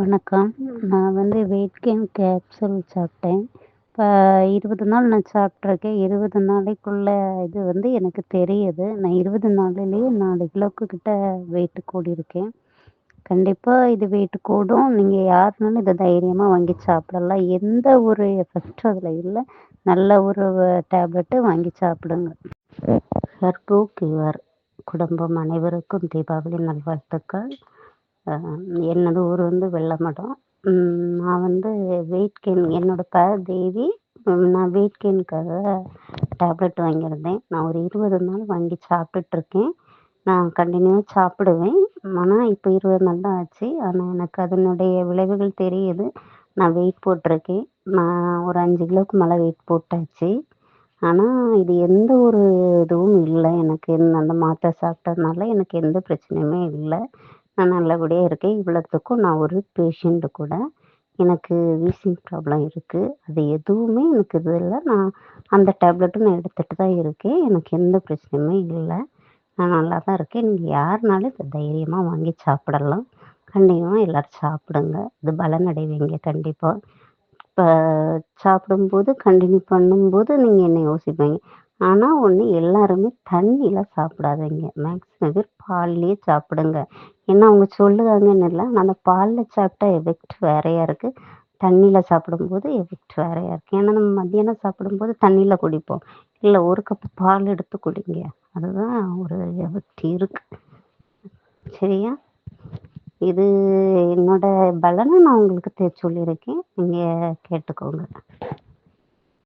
வணக்கம். நான் வந்து வெயிட் கெயின் கேப்சூல் சாப்பிட்டேன். இப்போ இருபது நாள் நான் சாப்பிட்ருக்கேன் இருபது நாளைக்குள்ள இது வந்து எனக்கு தெரியுது. நான் இருபது நாள்லயே நாலு கிலோக்கு கிட்ட வெயிட் கூடியிருக்கேன். கண்டிப்பாக இது வெயிட் கூடும். நீங்கள் யாருனாலும் இதை தைரியமாக வாங்கி சாப்பிடலாம். எந்த ஒரு எஃபெக்ட்டும் அதில் இல்லை. நல்ல ஒரு டேப்லெட்டு வாங்கி சாப்பிடுங்க. ஹெர்போ கியூர் குடும்பம் அனைவருக்கும் தீபாவளி நல்வாழ்த்துக்கள். என்னோடய ஊர் வந்து வெள்ளமடம். நான் வந்து வெயிட் கெயின் என்னோடய பேர் தேவி நான் வெயிட் கெயினுக்காக டேப்லெட் வாங்கியிருந்தேன். நான் ஒரு இருபது நாள் வாங்கி சாப்பிட்டுட்ருக்கேன். நான் கண்டினியூவாக சாப்பிடுவேன். ஆனால் இப்போ இருபது நாள் தான் ஆச்சு. ஆனால் எனக்கு அதனுடைய விளைவுகள் தெரியுது. நான் வெயிட் போட்டிருக்கேன். நான் ஒரு அஞ்சு கிலோவுக்கு மேலே வெயிட் போட்டாச்சு. ஆனால் இது எந்த ஒரு இதுவும் இல்லை. எனக்கு அந்த மாத்திரை சாப்பிட்டதுனால எனக்கு எந்த பிரச்சனையுமே இல்லை. நான் நல்லபடியாக இருக்கேன். இவ்வளோத்துக்கும் நான் ஒரு பேஷண்ட்டு கூட எனக்கு வீசிங் ப்ராப்ளம் இருக்குது அது எதுவுமே எனக்கு இது இல்லை. நான் அந்த டேப்லெட்டும் நான் எடுத்துகிட்டு தான் இருக்கேன். எனக்கு எந்த பிரச்சனையுமே இல்லை. நான் நல்லா தான் இருக்கேன். நீங்கள் யாருனாலும் இதை தைரியமாக வாங்கி சாப்பிடலாம். கண்டிப்பாக எல்லோரும் சாப்பிடுங்க. இது பலனடைவீங்க கண்டிப்பாக இப்போ சாப்பிடும்போது கண்டினியூ பண்ணும்போது நீங்கள் என்ன யோசிப்பீங்க? ஆனால் ஒன்று எல்லாருமே தண்ணியில் சாப்பிடாதீங்க. மேக்ஸிமம் பேர் பால்லேயே சாப்பிடுங்க. ஏன்னா அவங்க சொல்லுவாங்கன்னு இல்லை. ஆனால் அந்த பாலில் சாப்பிட்டா எஃபெக்ட் வேறையாக இருக்குது தண்ணியில் சாப்பிடும்போது எஃபெக்ட் வேறையாக இருக்குது ஏன்னா நம்ம மத்தியானம் சாப்பிடும்போது தண்ணியில் குடிப்போம். இல்லை ஒரு கப்பு பால் எடுத்து குடிங்க. அதுதான் ஒரு எஃபெக்ட் இருக்குது சரியா? இது என்னோட பலனை நான் உங்களுக்கு தெ சொல்லியிருக்கேன். நீங்கள் கேட்டுக்கோங்க.